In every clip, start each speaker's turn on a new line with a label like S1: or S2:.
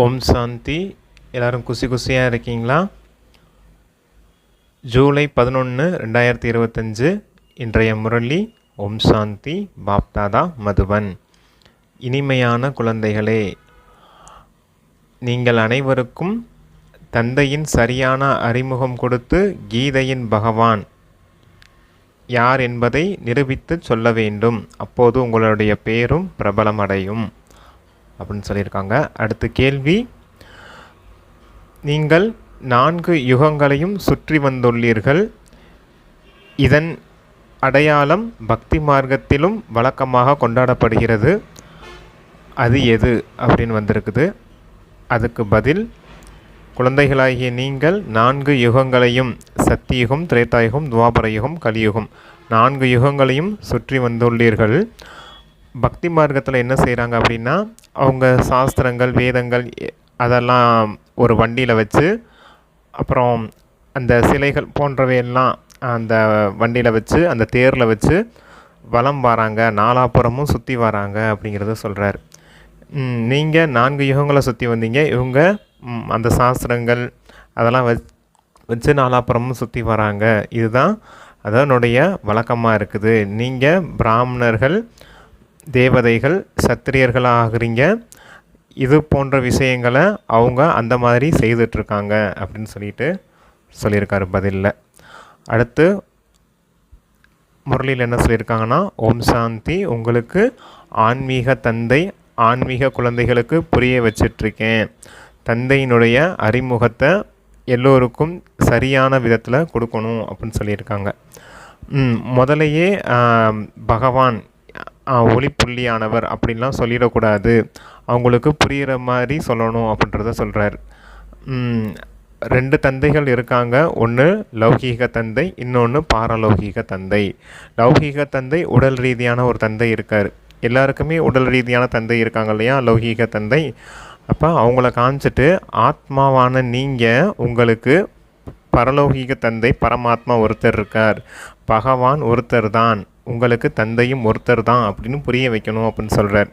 S1: ஓம் சாந்தி. எல்லோரும் குசி குசியாக இருக்கீங்களா? ஜூலை பதினொன்று ரெண்டாயிரத்தி இருபத்தஞ்சு இன்றைய முரளி ஓம் சாந்தி பாப்தாதா மதுவன் இனிமையான குழந்தைகளே நீங்கள் அனைவருக்கும் தந்தையின் சரியான அறிமுகம் கொடுத்து கீதையின் பகவான் யார் என்பதை நிரூபித்து சொல்ல வேண்டும். அப்போது உங்களுடைய பேரும் பிரபலமடையும். அப்படின்னு சொல்லியிருக்காங்க. அடுத்த கேள்வி நீங்கள் நான்கு யுகங்களையும் சுற்றி வந்துள்ளீர்கள். இதன் அடையாளம் பக்தி மார்க்கத்திலும் வழக்கமாக கொண்டாடப்படுகிறது. அது எது அப்படின்னு வந்திருக்குது. அதுக்கு பதில் குழந்தைகளாகிய நீங்கள் நான்கு யுகங்களையும் சத்தியுகம் திரேத்தாயுகம் துவாபர யுகம் கலியுகம் நான்கு யுகங்களையும் சுற்றி வந்துள்ளீர்கள். பக்தி மார்க்கத்தில் என்ன செய்கிறாங்க அப்படின்னா அவங்க சாஸ்திரங்கள் வேதங்கள் அதெல்லாம் ஒரு வண்டியில் வச்சு அப்புறம் அந்த சிலைகள் போன்றவையெல்லாம் அந்த வண்டியில் வச்சு அந்த தேரில் வச்சு வலம் வராங்க நாலாப்புறமும் சுற்றி வராங்க அப்படிங்கிறத சொல்கிறார் நீங்கள் நான்கு யுகங்களை சுற்றி வந்தீங்க இவங்க அந்த சாஸ்திரங்கள் அதெல்லாம் வச் வச்சு நாலாப்புறமும் சுற்றி வராங்க. இதுதான் அதனுடைய வழக்கமாக இருக்குது. நீங்கள் பிராமணர்கள் தேவதைகள் சத்திரியர்களாக ஆகிறீங்க இது போன்ற விஷயங்களை அவங்க அந்த மாதிரி செய்துட்ருக்காங்க அப்படின்னு சொல்லிட்டு சொல்லியிருக்காரு பதிலில். அடுத்து முரளியில் என்ன சொல்லியிருக்காங்கன்னா ஓம் சாந்தி உங்களுக்கு ஆன்மீக தந்தை ஆன்மீக குழந்தைகளுக்கு புரிய வச்சிட்ருக்கேன். தந்தையினுடைய அறிமுகத்தை எல்லோருக்கும் சரியான விதத்தில் கொடுக்கணும் அப்படின்னு சொல்லியிருக்காங்க. முதலையே பகவான் ஒளிப்புள்ளியானவர் அப்படின்லாம் சொல்லிடக்கூடாது. அவங்களுக்கு புரிகிற மாதிரி சொல்லணும் அப்படின்றத சொல்கிறார் ரெண்டு தந்தைகள் இருக்காங்க. ஒன்று லௌகீக தந்தை இன்னொன்று பாரலௌகீக தந்தை. லௌகீக தந்தை உடல் ரீதியான ஒரு தந்தை இருக்கார். எல்லாருக்குமே உடல் ரீதியான தந்தை இருக்காங்க இல்லையா? லௌகீக தந்தை. அப்போ அவங்கள காமிச்சிட்டு ஆத்மாவான நீங்கள் உங்களுக்கு பரலௌகீக தந்தை பரமாத்மா ஒருத்தர் இருக்கார். பகவான் ஒருத்தர் தான். உங்களுக்கு தந்தையும் ஒருத்தர் தான் அப்படின்னு புரிய வைக்கணும் அப்படின்னு சொல்கிறார்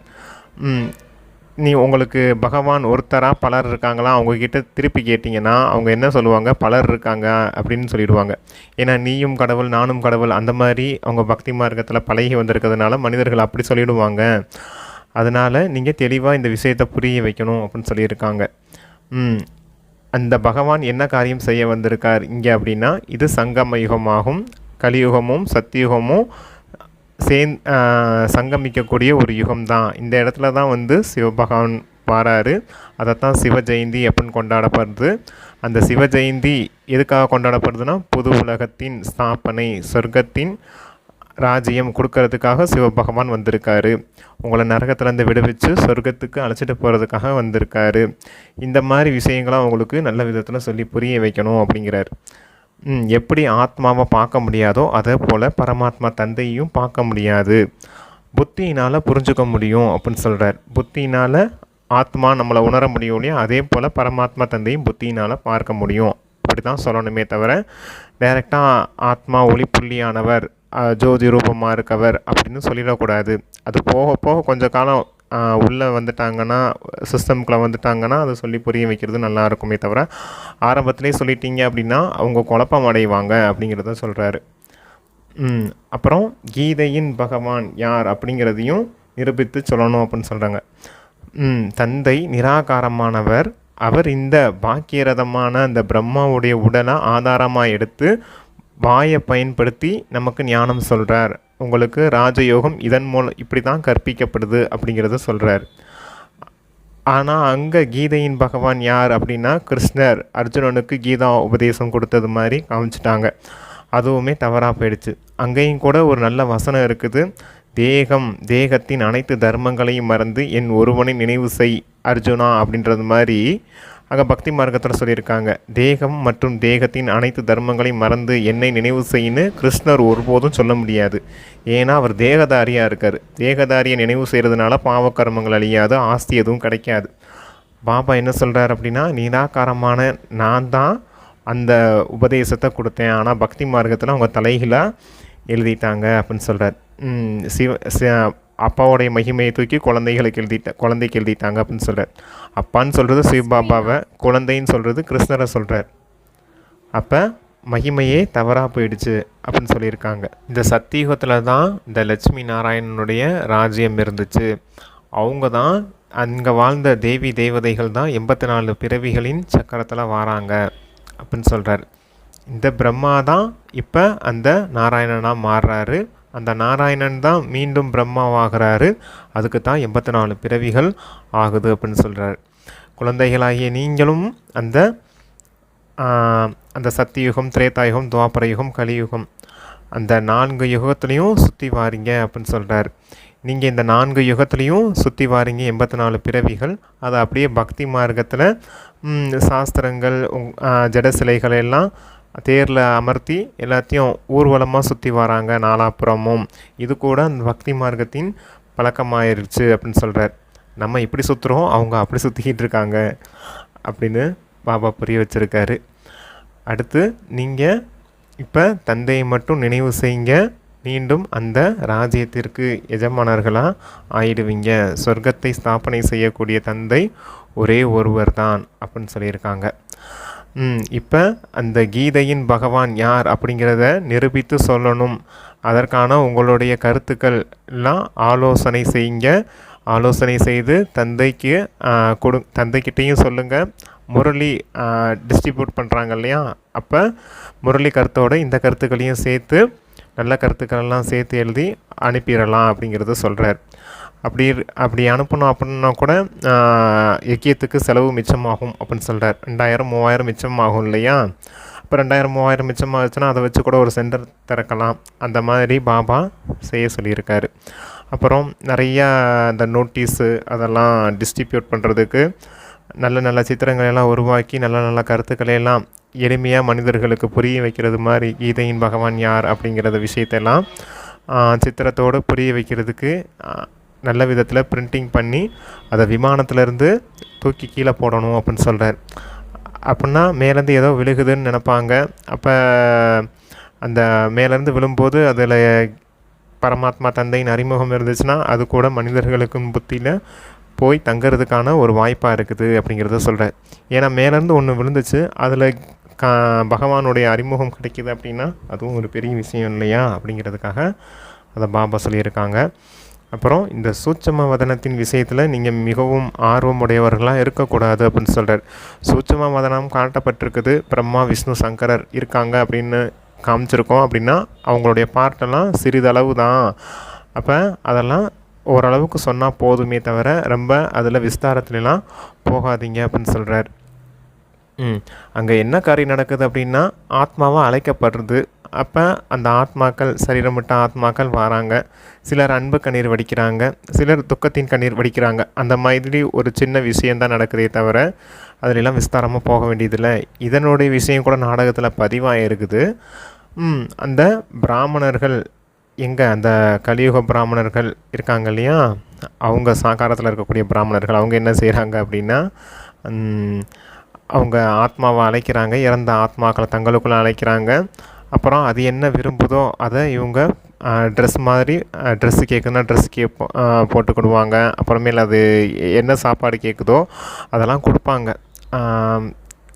S1: நீ உங்களுக்கு பகவான் ஒருத்தராக பலர் இருக்காங்களா? அவங்கக்கிட்ட திருப்பி கேட்டிங்கன்னா அவங்க என்ன சொல்லுவாங்க? பலர் இருக்காங்க அப்படின்னு சொல்லிடுவாங்க. ஏன்னா நீயும் கடவுள் நானும் கடவுள் அந்த மாதிரி அவங்க பக்தி மார்க்கத்தில் பழகி வந்திருக்கிறதுனால மனிதர்கள் அப்படி சொல்லிடுவாங்க. அதனால் நீங்கள் தெளிவாக இந்த விஷயத்தை புரிய வைக்கணும் அப்படின்னு சொல்லியிருக்காங்க. அந்த பகவான் என்ன காரியம் செய்ய வந்திருக்கார் இங்கே அப்படின்னா இது சங்கம யுகமாகும் கலியுகமும் சத்தியுகமும் சேந் சங்கமிக்கக்கூடிய ஒரு யுகம் தான் இந்த இடத்துல தான் வந்து சிவபகவான் வாராரு. அதைத்தான் சிவ ஜெயந்தி அப்படின்னு கொண்டாடப்படுது. அந்த சிவ ஜெயந்தி எதுக்காக கொண்டாடப்படுதுன்னா புது உலகத்தின் ஸ்தாபனை சொர்க்கத்தின் ராஜ்யம் கொடுக்கறதுக்காக சிவபகவான் வந்திருக்காரு. உங்களை நரகத்திலேருந்து விடுவிச்சு சொர்க்கத்துக்கு அழைச்சிட்டு போகிறதுக்காக வந்திருக்காரு. இந்த மாதிரி விஷயங்களை உங்களுக்கு நல்ல விதத்தில் சொல்லி புரிய வைக்கணும் அப்படிங்கிறார். எப்படி ஆத்மாவை பார்க்க முடியாதோ அதே போல் பரமாத்மா தந்தையும் பார்க்க முடியாது. புத்தியினால் புரிஞ்சுக்க முடியும் அப்படின்னு சொல்கிறார் புத்தியினால் ஆத்மா நம்மளை உணர முடியும் இல்லையா? அதே போல் பரமாத்மா தந்தையும் புத்தியினால் பார்க்க முடியும். அப்படி தான் சொல்லணுமே தவிர டைரெக்டாக ஆத்மா ஒளிப்புள்ளியானவர் ஜோதி ரூபமாக இருக்கவர் அப்படின்னு சொல்லிடக்கூடாது. அது போக போக கொஞ்ச காலம் உள்ளே வந்துட்டாங்கன்னா சிஸ்டம்குள்ளே வந்துட்டாங்கன்னா அதை சொல்லி புரிய வைக்கிறது நல்லா இருக்குமே தவிர ஆரம்பத்திலே சொல்லிட்டீங்க அப்படின்னா அவங்க குழப்பம் அடைவாங்க அப்படிங்கிறத சொல்கிறாரு அப்புறம் கீதையின் பகவான் யார் அப்படிங்கிறதையும் நிரூபித்து சொல்லணும் அப்படின்னு சொல்கிறாங்க தந்தை நிராகாரமானவர். அவர் இந்த பாக்கியரதமான அந்த பிரம்மாவுடைய உடலை ஆதாரமாக எடுத்து வாயை பயன்படுத்தி நமக்கு ஞானம் சொல்கிறார் உங்களுக்கு ராஜயோகம் இதன் மூலம் இப்படி தான் கற்பிக்கப்படுது அப்படிங்கிறத சொல்கிறார் ஆனால் அங்கே கீதையின் பகவான் யார் அப்படின்னா கிருஷ்ணர். அர்ஜுனனுக்கு கீதா உபதேசம் கொடுத்தது மாதிரி காமிச்சிட்டாங்க. அதுவுமே தவறாக போயிடுச்சு. அங்கேயும் கூட ஒரு நல்ல வசனம் இருக்குது. தேகம் தேகத்தின் அனைத்து தர்மங்களையும் மறந்து என் ஒருவனை நினைவு செய் அர்ஜுனா அப்படின்றது மாதிரி ஆக பக்தி மார்க்கத்தில் சொல்லியிருக்காங்க. தேகம் மற்றும் தேகத்தின் அனைத்து தர்மங்களையும் மறந்து என்னை நினைவு செய்யின்னு கிருஷ்ணர் ஒருபோதும் சொல்ல முடியாது. ஏன்னா அவர் தேகதாரியாக இருக்கார். தேகதாரியை நினைவு செய்கிறதுனால பாவக்கர்மங்கள் அழியாது ஆஸ்தி எதுவும் கிடைக்காது. பாபா என்ன சொல்கிறார் அப்படின்னா நிராகாரமான நான் தான் அந்த உபதேசத்தை கொடுத்தேன். ஆனால் பக்தி மார்க்கத்தில் அவங்க தலைகளாக எழுதிட்டாங்க அப்படின்னு சொல்கிறார் சிவ சி- அப்பாவுடைய மகிமையை தூக்கி குழந்தைகளுக்கு எழுதிட்ட குழந்தைக்கு எழுதிட்டாங்க அப்படின்னு சொல்கிறார் அப்பான்னு சொல்கிறது சிவபாபாவை குழந்தைன்னு சொல்கிறது கிருஷ்ணரை சொல்கிறார் அப்போ மகிமையே தவறாக போயிடுச்சு அப்படின்னு சொல்லியிருக்காங்க. இந்த சத்தியுகத்தில் தான் இந்த லட்சுமி நாராயணனுடைய ராஜ்யம் இருந்துச்சு. அவங்க தான் அங்கே வாழ்ந்த தேவி தேவதைகள் தான் எண்பத்தி நாலு பிறவிகளின் சக்கரத்தில் வராங்க அப்படின்னு சொல்கிறார் இந்த பிரம்மா தான் இப்போ அந்த நாராயணனாக மாறுறாரு. அந்த நாராயணன் தான் மீண்டும் பிரம்மாவாகிறாரு. அதுக்கு தான் எண்பத்தி நாலு பிறவிகள் ஆகுது அப்படின்னு சொல்கிறார் குழந்தைகளாகிய நீங்களும் அந்த அந்த சத்தியுகம் திரேதாயுகம் துவாபர யுகம் கலியுகம் அந்த நான்கு யுகத்துலேயும் சுற்றி வாரீங்க அப்படின்னு சொல்கிறார் நீங்கள் இந்த நான்கு யுகத்துலேயும் சுற்றி வாரீங்க எண்பத்தி நாலு பிறவிகள். அதை அப்படியே பக்தி மார்க்கத்தில் சாஸ்திரங்கள் ஜட சிலைகள் எல்லாம் தேரில் அமர்த்தி எல்லாத்தையும் ஊர்வலமாக சுற்றி வராங்க நாலாப்புறமும் இது கூட அந்த பக்தி மார்க்கத்தின் பழக்கமாயிருச்சு அப்படின்னு சொல்கிறார் நம்ம இப்படி சுற்றுறோம் அவங்க அப்படி சுற்றிக்கிட்டு இருக்காங்க அப்படின்னு பாபா புரிய வச்சுருக்காரு. அடுத்து நீங்கள் இப்போ தந்தையை மட்டும் நினைவு செய்யுங்க மீண்டும் அந்த ராஜ்யத்திற்கு எஜமானர்களாக ஆயிடுவீங்க. சொர்க்கத்தை ஸ்தாபனை செய்யக்கூடிய தந்தை ஒரே ஒருவர் தான் அப்படின்னு சொல்லியிருக்காங்க. இப்போ அந்த கீதையின் பகவான் யார் அப்படிங்கிறத நிரூபித்து சொல்லணும். அதற்கான உங்களுடைய கருத்துக்கள் எல்லாம் ஆலோசனை செய்யுங்க. ஆலோசனை செய்து தந்தைக்கு கொடு தந்தைக்கிட்டேயும் சொல்லுங்கள் முரளி டிஸ்ட்ரிபியூட் பண்ணுறாங்க இல்லையா? அப்போ முரளி கருத்தோட இந்த கருத்துக்களையும் சேர்த்து நல்ல கருத்துக்களெல்லாம் சேர்த்து எழுதி அனுப்பிடலாம் அப்படிங்கிறத சொல்கிறார் அப்படி அப்படி அனுப்பணும் அப்படின்னா கூட எக்கியத்துக்கு செலவு மிச்சமாகும் அப்படின்னு சொல்கிறார் ரெண்டாயிரம் மூவாயிரம் மிச்சமாகும் இல்லையா? இப்போ ரெண்டாயிரம் மூவாயிரம் மிச்சமாகச்சுன்னா அதை வச்சு கூட ஒரு சென்டர் திறக்கலாம். அந்த மாதிரி பாபா செய்ய சொல்லியிருக்காரு. அப்புறம் நிறையா இந்த நோட்டீஸு அதெல்லாம் டிஸ்ட்ரிபியூட் பண்ணுறதுக்கு நல்ல நல்ல சித்திரங்களை எல்லாம் உருவாக்கி நல்ல நல்ல கருத்துக்களை எல்லாம் எளிமையாக மனிதர்களுக்கு புரிய வைக்கிறது மாதிரி கீதையின் பகவான் யார் அப்படிங்கிறத விஷயத்தெல்லாம் சித்திரத்தோடு புரிய வைக்கிறதுக்கு நல்ல விதத்தில் பிரிண்டிங் பண்ணி அதை விமானத்திலேருந்து தூக்கி கீழே போடணும் அப்படின்னு சொல்கிறார் அப்படின்னா மேலேருந்து ஏதோ விழுகுதுன்னு நினைப்பாங்க. அப்போ அந்த மேலேருந்து விழும்போது அதில் பரமாத்மா தந்தையின் அறிமுகம் இருந்துச்சுன்னா அது கூட மனிதர்களுக்கும் புத்தியில் போய் தங்கிறதுக்கான ஒரு வாய்ப்பாக இருக்குது அப்படிங்கிறத சொல்கிறார் ஏன்னா மேலேருந்து ஒன்று விழுந்துச்சு அதில் கா பகவானுடைய அறிமுகம் கிடைக்கிது அப்படின்னா அதுவும் ஒரு பெரிய விஷயம் இல்லையா அப்படிங்கிறதுக்காக அதை பாபா சொல்லியிருக்காங்க. அப்புறம் இந்த சூட்சம வதனத்தின் விஷயத்தில் நீங்கள் மிகவும் ஆர்வம் உடையவர்களாக இருக்கக்கூடாது அப்படின்னு சொல்கிறார் சூட்சம வதனம் காட்டப்பட்டிருக்குது. பிரம்மா விஷ்ணு சங்கரர் இருக்காங்க அப்படின்னு காமிச்சிருக்கோம் அப்படின்னா அவங்களுடைய பாட்டெல்லாம் சிறிதளவு தான் அப்போ அதெல்லாம் ஓரளவுக்கு சொன்னால் போதுமே தவிர ரொம்ப அதில் விஸ்தாரத்துலலாம் போகாதீங்க அப்படின்னு சொல்கிறார் ம். அங்கே என்ன காரியம் நடக்குது அப்படின்னா ஆத்மாவாக அழைக்கப்படுறது. அப்போ அந்த ஆத்மாக்கள் சரீரமிட்ட ஆத்மாக்கள் வராங்க. சிலர் அன்பு கண்ணீர் வடிக்கிறாங்க. சிலர் துக்கத்தின் கண்ணீர் வடிக்கிறாங்க. அந்த மாதிரி ஒரு சின்ன விஷயந்தான் நடக்குதே தவிர அதிலெல்லாம் விஸ்தாரமாக போக வேண்டியதில்லை. இதனுடைய விஷயம் கூட நாடகத்தில் பதிவாக இருக்குது அந்த பிராமணர்கள் எங்கே அந்த கலியுக பிராமணர்கள் இருக்காங்க இல்லையா? அவங்க சாகாரத்தில் இருக்கக்கூடிய பிராமணர்கள். அவங்க என்ன செய்கிறாங்க அப்படின்னா அவங்க ஆத்மாவை அழைக்கிறாங்க. இறந்த ஆத்மாக்களை தங்களுக்குள்ளே அழைக்கிறாங்க. அப்புறம் அது என்ன விரும்புதோ அதை இவங்க ட்ரெஸ் மாதிரி ட்ரெஸ்ஸு கேட்குதுன்னா ட்ரெஸ் கேட்போம் போட்டுக்கிடுவாங்க அப்புறமேல் அது என்ன சாப்பாடு கேட்குதோ அதெல்லாம் கொடுப்பாங்க.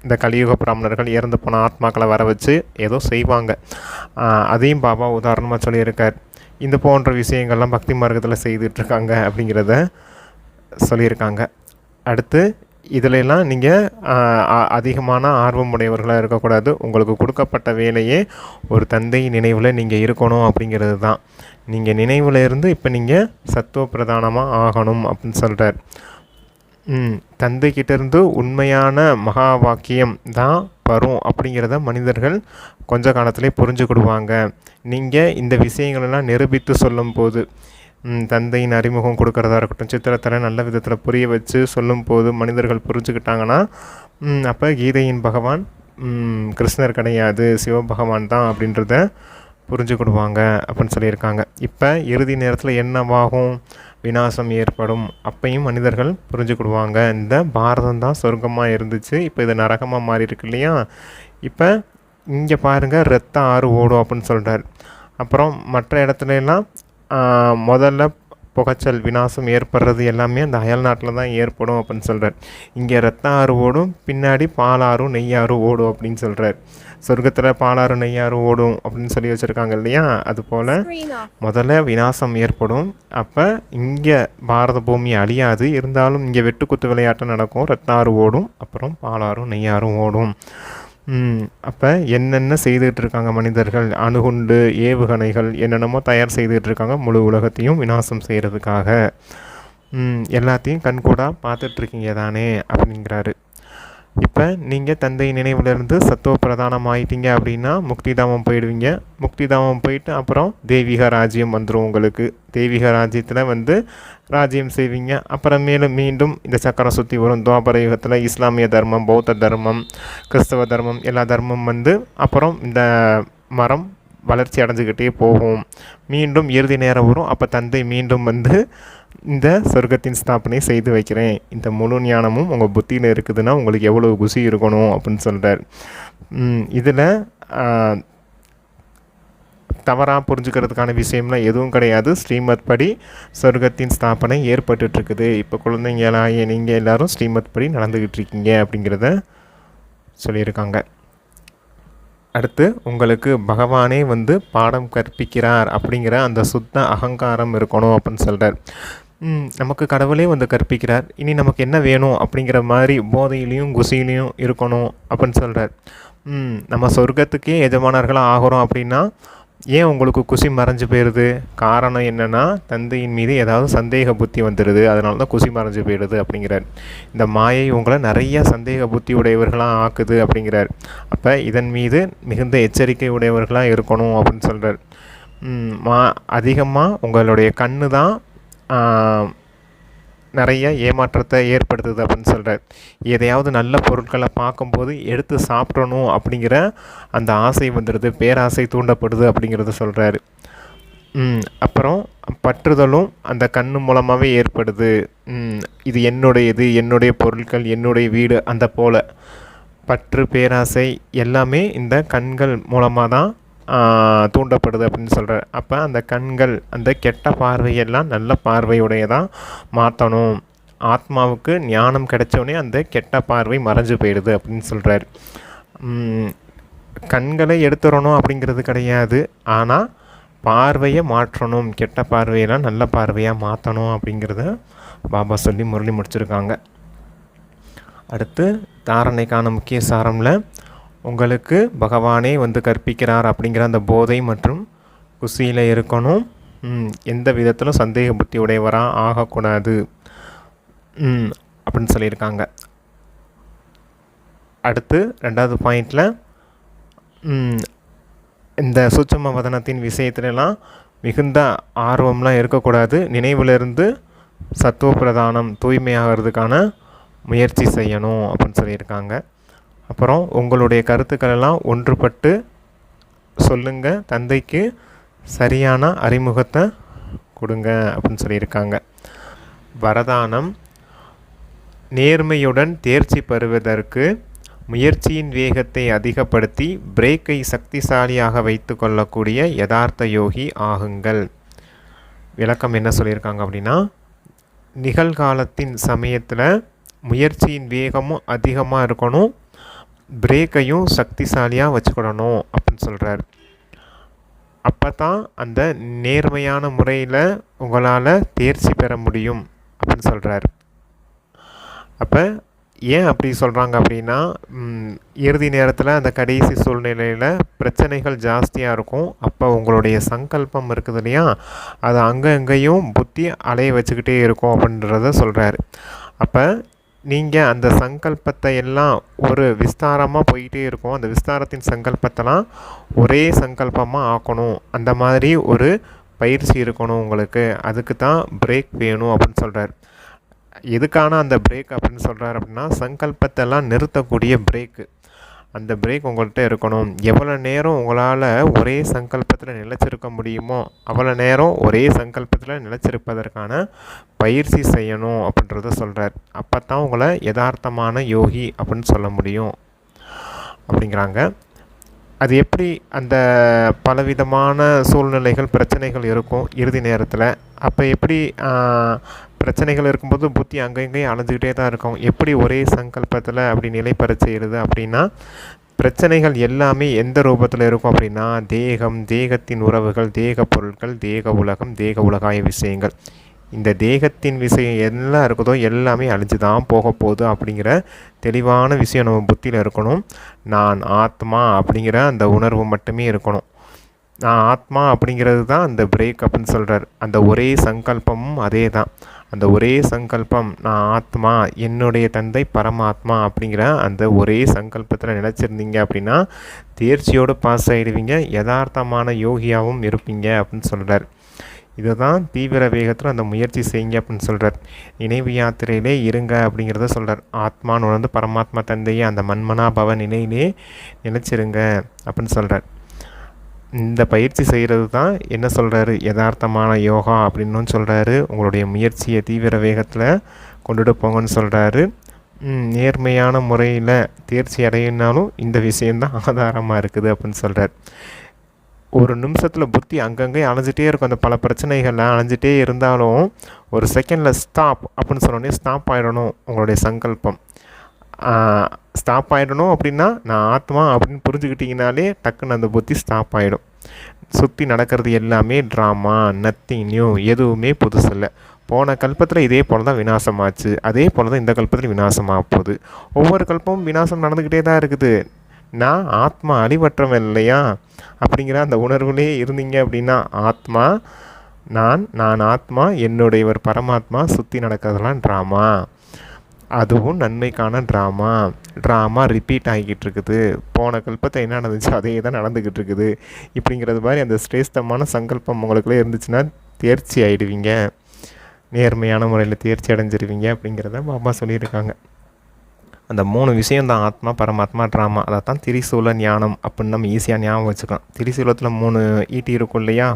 S1: இந்த கலியுக பிராமணர்கள் இறந்து போன ஆத்மாக்களை வர வச்சு ஏதோ செய்வாங்க. அதையும் பாபா உதாரணமாக சொல்லியிருக்கார். இந்த போன்ற விஷயங்கள்லாம் பக்தி மார்க்கத்தில் செய்துட்ருக்காங்க அப்படிங்கிறத சொல்லியிருக்காங்க. அடுத்து இதிலெல்லாம் நீங்கள் அதிகமான ஆர்வம் உடையவர்களாக இருக்கக்கூடாது. உங்களுக்கு கொடுக்கப்பட்ட வேலையே ஒரு தந்தை நினைவில் நீங்கள் இருக்கணும் அப்படிங்கிறது தான். நீங்கள் நினைவில் இருந்து இப்போ நீங்கள் சத்துவ பிரதானமாக ஆகணும் அப்படின்னு சொல்கிறார் தந்தைக்கிட்டேருந்து உண்மையான மகா வாக்கியம் தான் வரும் அப்படிங்கிறத மனிதர்கள் கொஞ்ச காலத்திலே புரிஞ்சுக்கிடுவாங்க. நீங்கள் இந்த விஷயங்களெல்லாம் நிரூபித்து சொல்லும்போது தந்தையின் அறிமுகம் கொடுக்கறதா இருக்கட்டும் சித்திரத்தில் நல்ல விதத்தில் புரிய வச்சு சொல்லும் போது மனிதர்கள் புரிஞ்சுக்கிட்டாங்கன்னா அப்போ கீதையின் பகவான் கிருஷ்ணர் கிடையாது சிவபகவான் தான் அப்படின்றத புரிஞ்சுக்கிடுவாங்க அப்படின்னு சொல்லியிருக்காங்க. இப்போ இறுதி நேரத்தில் என்னவாகும்? விநாசம் ஏற்படும். அப்பையும் மனிதர்கள் புரிஞ்சுக்கிடுவாங்க. இந்த பாரதம் தான் சொர்க்கமாக இருந்துச்சு. இப்போ இது நரகமாக மாறி இருக்கு இல்லையா? இப்போ இங்கே பாருங்கள் ரத்த ஆறு ஓடும் அப்படின்னு சொல்கிறார் அப்புறம் மற்ற இடத்துலலாம் முதல்ல புகைச்சல் விநாசம் ஏற்படுறது எல்லாமே அந்த அயல் நாட்டில் தான் ஏற்படும் அப்படின்னு சொல்கிறார் இங்கே ரத்த ஆறு ஓடும் பின்னாடி பாலாறும் நெய்யாறு ஓடும் அப்படின்னு சொல்கிறார் சொர்க்கத்தில் பாலாறு நெய்யாறு ஓடும் அப்படின்னு சொல்லி வச்சுருக்காங்க இல்லையா? அதுபோல்
S2: Screen off.
S1: முதல்ல விநாசம் ஏற்படும். அப்போ இங்கே பாரத பூமி அழியாது. இருந்தாலும் இங்கே வெட்டுக்குத்து விளையாட்டு நடக்கும். ரத்தாறு ஓடும் அப்புறம் பாலாறும் நெய்யாறும் ஓடும். அப்போ என்னென்ன செய்துகிட்டு இருக்காங்க மனிதர்கள்? அணுகுண்டு ஏவுகணைகள் என்னென்னமோ தயார் செய்துகிட்டு இருக்காங்க முழு உலகத்தையும் விநாசம் செய்கிறதுக்காக எல்லாத்தையும் கண்கூடாக பார்த்துட்ருக்கீங்க தானே அப்படிங்கிறாரு. இப்போ நீங்கள் தந்தை நினைவிலிருந்து சத்துவ பிரதானம் ஆயிட்டீங்க அப்படின்னா முக்திதாமம் போயிடுவீங்க. முக்திதாமம் போயிட்டு அப்புறம் தெய்வீக ராஜ்யம் வந்துடும் உங்களுக்கு. தெய்வீக ராஜ்யத்தில் வந்து ராஜ்யம் செய்வீங்க. அப்புறம் மேலும் மீண்டும் இந்த சக்கரம் சுற்றி வரும். துவாபர யுகத்தில் இஸ்லாமிய தர்மம் பௌத்த தர்மம் கிறிஸ்தவ தர்மம் எல்லா தர்மம் வந்து அப்புறம் இந்த மரம் வளர்ச்சி அடைஞ்சிக்கிட்டே போகும். மீண்டும் இறுதி நேரம் வரும். அப்போ தந்தை மீண்டும் வந்து இந்த சொர்க்கத்தின் ஸ்தாபனை செய்து வைக்கிறேன். இந்த முழு ஞானமும் உங்கள் புத்தியில் இருக்குதுன்னா உங்களுக்கு எவ்வளோ குசி இருக்கணும் அப்படின்னு சொல்கிறார் இதில் தவறாக புரிஞ்சுக்கிறதுக்கான விஷயம்லாம் எதுவும் கிடையாது. ஸ்ரீமத் படி சொர்க்கத்தின் ஸ்தாபனை ஏற்பட்டுட்ருக்குது இப்போ குழந்தைங்களாகிய நீங்கள் எல்லோரும் ஸ்ரீமத் படி நடந்துக்கிட்டு இருக்கீங்க அப்படிங்கிறத சொல்லியிருக்காங்க. அடுத்து உங்களுக்கு பகவானே வந்து பாடம் கற்பிக்கிறார் அப்படிங்கிற அந்த சுத்த அகங்காரம் இருக்கணும் அப்படின்னு சொல்கிறார் நமக்கு கடவுளே வந்து கற்பிக்கிறார். இனி நமக்கு என்ன வேணும் அப்படிங்கிற மாதிரி போதையிலையும் குசியிலையும் இருக்கணும் அப்படின்னு சொல்கிறார் நம்ம சொர்க்கத்துக்கே எஜமானர்களாக ஆகிறோம் அப்படின்னா ஏன் உங்களுக்கு குசி மறைஞ்சு போயிடுது? காரணம் என்னென்னா தந்தையின் மீது ஏதாவது சந்தேக புத்தி வந்துடுது. அதனால தான் குசி மறைஞ்சு போயிடுது அப்படிங்கிறார். இந்த மாயை உங்களை நிறைய சந்தேக புத்தி உடையவர்களாக ஆக்குது அப்படிங்கிறார். அப்போ இதன் மீது மிகுந்த எச்சரிக்கை உடையவர்களாக இருக்கணும் அப்படின்னு சொல்கிறார் மா அதிகமாக உங்களுடைய கண்ணு தான் நிறைய ஏமாற்றத்தை ஏற்படுத்துது அப்படின்னு சொல்கிறார் எதையாவது நல்ல பொருட்களை பார்க்கும்போது எடுத்து சாப்பிடணும் அப்படிங்கிற அந்த ஆசை வந்துடுது. பேராசை தூண்டப்படுது அப்படிங்கிறத சொல்கிறாரு அப்புறம் பற்றுதலும் அந்த கண்ணு மூலமாகவே ஏற்படுது. இது என்னுடையது என்னுடைய பொருட்கள் என்னுடைய வீடு அந்த போல். பற்று பேராசை எல்லாமே இந்த கண்கள் மூலமாக தான் தூண்டப்படுது அப்படின்னு சொல்கிறார் அப்போ அந்த கண்கள் அந்த கெட்ட பார்வையெல்லாம் நல்ல பார்வையுடையதாக மாற்றணும் ஆத்மாவுக்கு ஞானம் கிடைச்சோடனே அந்த கெட்ட பார்வை மறைஞ்சு போயிடுது அப்படின்னு சொல்கிறார் கண்களை எடுத்துடணும் அப்படிங்கிறது கிடையாது. ஆனால் பார்வையை மாற்றணும். கெட்ட பார்வையெல்லாம் நல்ல பார்வையாக மாற்றணும் அப்படிங்கிறத பாபா சொல்லி முரளி முடிச்சிருக்காங்க. அடுத்து தாரணைக்கான முக்கிய சாரமில் உங்களுக்கு பகவானே வந்து கற்பிக்கிறார் அப்படிங்கிற அந்த போதை மற்றும் குசியில் இருக்கணும். எந்த விதத்திலும் சந்தேக புத்தி உடையவராக ஆகக்கூடாது. அப்படின்னு சொல்லியிருக்காங்க. அடுத்து ரெண்டாவது பாயிண்டில் இந்த சூட்சம வதனத்தின் விஷயத்துலலாம் மிகுந்த ஆர்வம்லாம் இருக்கக்கூடாது. நினைவிலிருந்து சத்துவ பிரதானம் தூய்மையாகிறதுக்கான முயற்சி செய்யணும் அப்படின்னு சொல்லியிருக்காங்க. அப்புறம் உங்களுடைய கருத்துக்களெல்லாம் ஒன்றுபட்டு சொல்லுங்கள் தந்தைக்கு சரியான அறிமுகத்தை கொடுங்க அப்படின்னு சொல்லியிருக்காங்க. வரதானம். நேர்மையுடன் தேர்ச்சி பெறுவதற்கு முயற்சியின் வேகத்தை அதிகப்படுத்தி பிரேக்கை சக்திசாலியாக வைத்து கொள்ளக்கூடிய யதார்த்த யோகி ஆகுங்கள். விளக்கம் என்ன சொல்லியிருக்காங்க அப்படின்னா நிகழ்காலத்தின் சமயத்தில் முயற்சியின் வேகமும் அதிகமாக இருக்கணும். பிரேக்கையும் சக்திசாலியாக வச்சுக்கிடணும் அப்படின்னு சொல்கிறார் அப்போ தான் அந்த நேர்மையான முறையில் உங்களால் தேர்ச்சி பெற முடியும் அப்படின்னு சொல்கிறார் அப்போ ஏன் அப்படி சொல்கிறாங்க அப்படின்னா இறுதி நேரத்தில் அந்த கடைசி சூழ்நிலையில் பிரச்சனைகள் ஜாஸ்தியாக இருக்கும். அப்போ உங்களுடைய சங்கல்பம் இருக்குது இல்லையா? அது அங்கே எங்கேயும் புத்தி அலைய வச்சுக்கிட்டே இருக்கும் அப்படின்றத சொல்கிறாரு அப்போ நீங்கள் அந்த சங்கல்பத்தை எல்லாம் ஒரு விஸ்தாரமாக போயிட்டே இருக்கும். அந்த விஸ்தாரத்தின் சங்கல்பத்தெல்லாம் ஒரே சங்கல்பமாக ஆக்கணும். அந்த மாதிரி ஒரு பயிற்சி இருக்கணும் உங்களுக்கு. அதுக்கு தான் பிரேக் வேணும் அப்படின்னு சொல்கிறார் எதுக்கான அந்த பிரேக் அப்படின்னு சொல்கிறார் அப்படின்னா சங்கல்பத்தெல்லாம் நிறுத்தக்கூடிய பிரேக்கு அந்த பிரேக் உங்கள்கிட்ட இருக்கணும். எவ்வளோ நேரம் உங்களால் ஒரே சங்கல்பத்தில் நிலச்சிருக்க முடியுமோ அவ்வளோ நேரம் ஒரே சங்கல்பத்தில் நிலச்சிருப்பதற்கான பயிற்சி செய்யணும் அப்படின்றத சொல்கிறார் அப்போ தான் உங்களை யதார்த்தமான யோகி அப்படின்னு சொல்ல முடியும். அப்படிங்கிறாங்க. அது எப்படி அந்த பலவிதமான சூழ்நிலைகள் பிரச்சனைகள் இருக்கும் இறுதி நேரத்தில்? அப்போ எப்படி பிரச்சனைகள் இருக்கும்போது புத்தி அங்கே இங்கேயும் அலைஞ்சிக்கிட்டே தான் இருக்கும். எப்படி ஒரே சங்கல்பத்தில் அப்படி நிலைப்பெற செய்கிறது அப்படின்னா பிரச்சனைகள் எல்லாமே எந்த ரூபத்தில் இருக்கும் அப்படின்னா தேகம் தேகத்தின் உறவுகள் தேக பொருட்கள் தேக உலகம் தேக உலகாய விஷயங்கள். இந்த தேகத்தின் விஷயம் எல்லாம் இருக்குதோ எல்லாமே அழிஞ்சு தான் போக போகுது அப்படிங்கிற தெளிவான விஷயம் நம்ம புத்தியில் இருக்கணும். நான் ஆத்மா அப்படிங்கிற அந்த உணர்வு மட்டுமே இருக்கணும். நான் ஆத்மா அப்படிங்கிறது தான் அந்த பிரேக்கப்னு சொல்கிறார் அந்த ஒரே சங்கல்பமும் அதே தான். அந்த ஒரே சங்கல்பம் நான் ஆத்மா என்னுடைய தந்தை பரமாத்மா அப்படிங்கிற அந்த ஒரே சங்கல்பத்தில் நினச்சிருந்தீங்க அப்படின்னா தேர்ச்சியோடு பாஸ் ஆகிடுவீங்க யதார்த்தமான யோகியாகவும் இருப்பீங்க அப்படின்னு சொல்கிறார் இதை தான் தீவிர வேகத்தில் அந்த முயற்சி செய்யுங்க அப்படின்னு சொல்கிறார் நினைவு யாத்திரையிலே இருங்க அப்படிங்கிறத சொல்கிறார் ஆத்மான்னு உணர்ந்து பரமாத்மா தந்தையை அந்த மன்மனா பவ நிலையிலே நினச்சிருங்க அப்படின்னு சொல்கிறார் இந்த பயிற்சி செய்கிறது தான் என்ன சொல்கிறாரு யதார்த்தமான யோகா அப்படின்னு சொல்கிறாரு உங்களுடைய முயற்சியை தீவிர வேகத்தில் கொண்டுட்டு போங்கன்னு சொல்கிறாரு நேர்மையான முறையில் தேர்ச்சி அடையினாலும் இந்த விஷயந்தான் ஆதாரமாக இருக்குது அப்படின்னு சொல்கிறார் ஒரு நிமிஷத்தில் புத்தி அங்கங்கே அலைஞ்சிட்டே இருக்கும். அந்த பல பிரச்சனைகளில் அலைஞ்சிட்டே இருந்தாலும் ஒரு செகண்டில் ஸ்டாப் அப்படின்னு சொன்னோடனே ஸ்டாப் ஆகிடணும் உங்களுடைய சங்கல்பம். ஸ்டாப் ஆகிடணும் அப்படின்னா நான் ஆத்மா அப்படின்னு புரிஞ்சுக்கிட்டிங்கனாலே டக்குன்னு அந்த புத்தி ஸ்டாப் ஆகிடும் சுற்றி நடக்கிறது எல்லாமே ட்ராமா நத்திங் நியூ எதுவுமே புதுசில்லை போன கல்பத்தில் இதே போல் தான் வினாசமாச்சு அதே போல் தான் இந்த கல்பத்தில் வினாசமாக போகுது. ஒவ்வொரு கல்பமும் வினாசம் நடந்துக்கிட்டே தான் இருக்குது. நான் ஆத்மா அழிவற்றவன் இல்லையா? அப்படிங்கிற அந்த உணர்வுலேயே இருந்தீங்க அப்படின்னா ஆத்மா நான் நான் ஆத்மா என்னுடைய ஒரு பரமாத்மா சுற்றி நடக்கிறதுலாம் ட்ராமா அதுவும் நன்மைக்கான ட்ராமா ட்ராமா ரிப்பீட் ஆகிக்கிட்டு இருக்குது போன கல்பத்தை என்ன நடந்துச்சு அதே தான் நடந்துக்கிட்டு இருக்குது இப்படிங்கிறது மாதிரி அந்த ஸ்ரேஷ்டமான சங்கல்பம் உங்களுக்குள்ளே இருந்துச்சுன்னா தேர்ச்சி ஆகிடுவீங்க நேர்மையான முறையில் தேர்ச்சி அடைஞ்சிருவீங்க அப்படிங்கிறத பாபா சொல்லியிருக்காங்க. அந்த மூணு விஷயம் தான் ஆத்மா பரமாத்மா ட்ராமா அதை தான் திரிசூல ஞானம் அப்படின்னு நம்ம ஈஸியாக ஞாபகம் வச்சுக்கலாம். திரிசூலத்தில் மூணு ஈட்டி இருக்கும் இல்லையா?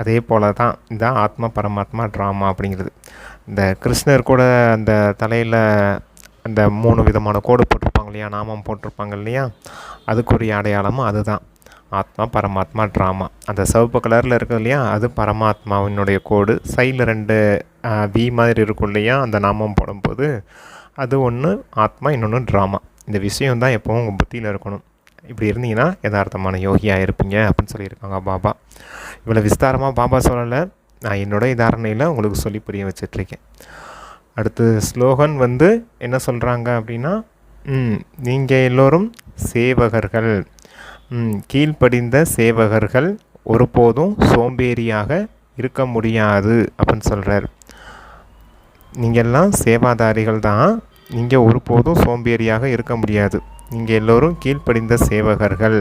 S1: அதே போல் தான் இந்த ஆத்மா பரமாத்மா ட்ராமா அப்படிங்கிறது. இந்த கிருஷ்ணர் கூட அந்த தலையில் அந்த மூணு விதமான கோடு போட்டிருப்பாங்க இல்லையா? நாமம் போட்டிருப்பாங்க இல்லையா? அதுக்குரிய அடையாளமும் அதுதான். ஆத்மா பரமாத்மா ட்ராமா. அந்த சிவப்பு கலரில் இருக்குது இல்லையா? அது பரமாத்மாவினுடைய கோடு. சைடில் ரெண்டு வி மாதிரி இருக்கும் இல்லையா? அந்த நாமம் போடும்போது. அது ஒன்று ஆத்மா இன்னொன்று ட்ராமா. இந்த விஷயம் தான் எப்போவும் உங்கள் புத்தியில் இருக்கணும். இப்படி இருந்தீங்கன்னா யதார்த்தமான யோகியாக இருப்பீங்க அப்படின்னு சொல்லியிருக்காங்க பாபா. இவ்வளோ விஸ்தாரமாக பாபா சொல்லலை. நான் என்னோடய தாரணையில் உங்களுக்கு சொல்லி புரிய வச்சிட்ருக்கேன். அடுத்து ஸ்லோகன் வந்து என்ன சொல்கிறாங்க அப்படின்னா நீங்கள் எல்லோரும் சேவகர்கள். கீழ்ப்படிந்த சேவகர்கள் ஒருபோதும் சோம்பேறியாக இருக்க முடியாது அப்படின்னு சொல்கிறார் நீங்கள்லாம் சேவாதாரிகள் தான். நீங்கள் ஒருபோதும் சோம்பேறியாக இருக்க முடியாது. நீங்கள் எல்லோரும் கீழ்ப்படிந்த சேவகர்கள்.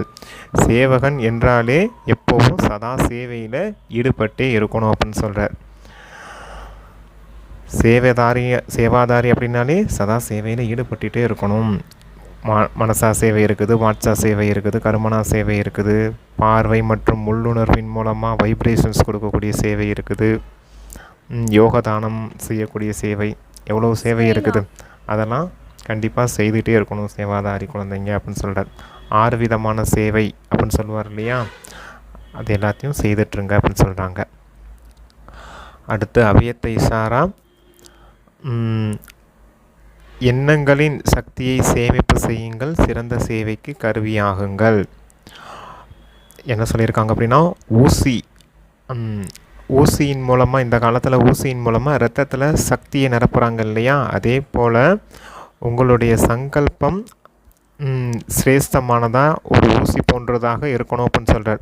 S1: சேவகன் என்றாலே எப்போவும் சதா சேவையில் ஈடுபட்டே இருக்கணும் அப்படின்னு சொல்கிறார் சேவைதாரி சேவாதாரி அப்படின்னாலே சதா சேவையில் ஈடுபட்டுகிட்டே இருக்கணும். மா மனசா சேவை இருக்குது வாட்சா சேவை இருக்குது கருமனா சேவை இருக்குது பார்வை மற்றும் உள்ளுணர்வின் மூலமாக வைப்ரேஷன்ஸ் கொடுக்கக்கூடிய சேவை இருக்குது. யோகதானம் செய்யக்கூடிய சேவை எவ்வளோ சேவை இருக்குது? அதெல்லாம் கண்டிப்பாக செய்துகிட்டே இருக்கணும் சேவாதாரி குழந்தைங்க அப்படின்னு சொல்கிறார் ஆறு விதமான சேவை அப்படின்னு சொல்லுவார் இல்லையா? அது எல்லாத்தையும் செய்துட்ருங்க அப்படின்னு சொல்கிறாங்க அடுத்து அவியத்தை இசாரா எண்ணங்களின் சக்தியை சேமிப்பு செய்யுங்கள் சிறந்த சேவைக்கு கருவியாகுங்கள். என்ன சொல்லியிருக்காங்க அப்படின்னா ஊசி. ஊசியின் மூலமாக இந்த காலத்தில் ஊசியின் மூலமாக ரத்தத்தில் சக்தியை நிரப்புகிறாங்க இல்லையா? அதே போல் உங்களுடைய சங்கல்பம் சிரேஷ்டமானதாக ஒரு ஊசி போன்றதாக இருக்கணும் அப்படின்னு சொல்கிறார்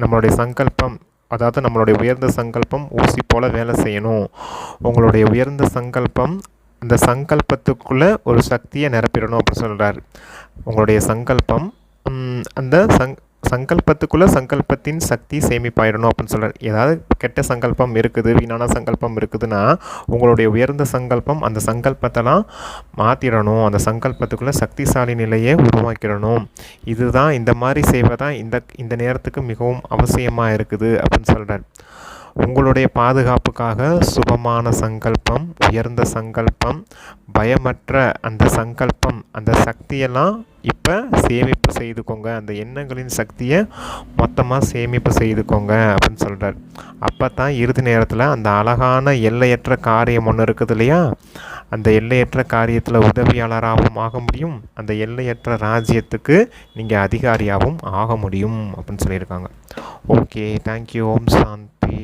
S1: நம்மளுடைய சங்கல்பம் அதாவது நம்மளுடைய உயர்ந்த சங்கல்பம் ஊசி போல் வேலை செய்யணும். உங்களுடைய உயர்ந்த சங்கல்பம் அந்த சங்கல்பத்துக்குள்ளே ஒரு சக்தியை நிரப்பிடணும் அப்படின்னு சொல்கிறார் உங்களுடைய சங்கல்பம் அந்த சங் சங்கல்பத்துக்குள்ளே சங்கல்பத்தின் சக்தி சேமிப்பாயிடணும் அப்படின்னு சொல்கிறார் ஏதாவது கெட்ட சங்கல்பம் இருக்குது வீணான சங்கல்பம் இருக்குதுன்னா உங்களுடைய உயர்ந்த சங்கல்பம் அந்த சங்கல்பத்தெல்லாம் மாற்றிடணும் அந்த சங்கல்பத்துக்குள்ளே சக்திசாலி நிலையை உருவாக்கிடணும். இதுதான் இந்த மாதிரி செய்வதான் தான் இந்த இந்த நேரத்துக்கு மிகவும் அவசியமாக இருக்குது அப்படின்னு சொல்கிறார் உங்களுடைய பாதுகாப்புக்காக சுபமான சங்கல்பம் உயர்ந்த சங்கல்பம் பயமற்ற அந்த சங்கல்பம் அந்த சக்தியெல்லாம் இப்போ சேமிப்பு செய்துக்கோங்க. அந்த எண்ணங்களின் சக்தியை மொத்தமாக சேமிப்பு செய்துக்கோங்க அப்படின்னு சொல்கிறார் அப்போ தான் இறுதி நேரத்தில் அந்த அழகான எல்லையற்ற காரியம் ஒன்று இருக்குது இல்லையா? அந்த எல்லையற்ற காரியத்தில் உதவியாளராகவும் ஆக முடியும். அந்த எல்லையற்ற ராஜ்யத்துக்கு நீங்கள் அதிகாரியாகவும் ஆக முடியும் அப்படின்னு சொல்லியிருக்காங்க. ஓகே தேங்க்யூ ஓம் சாந்தி.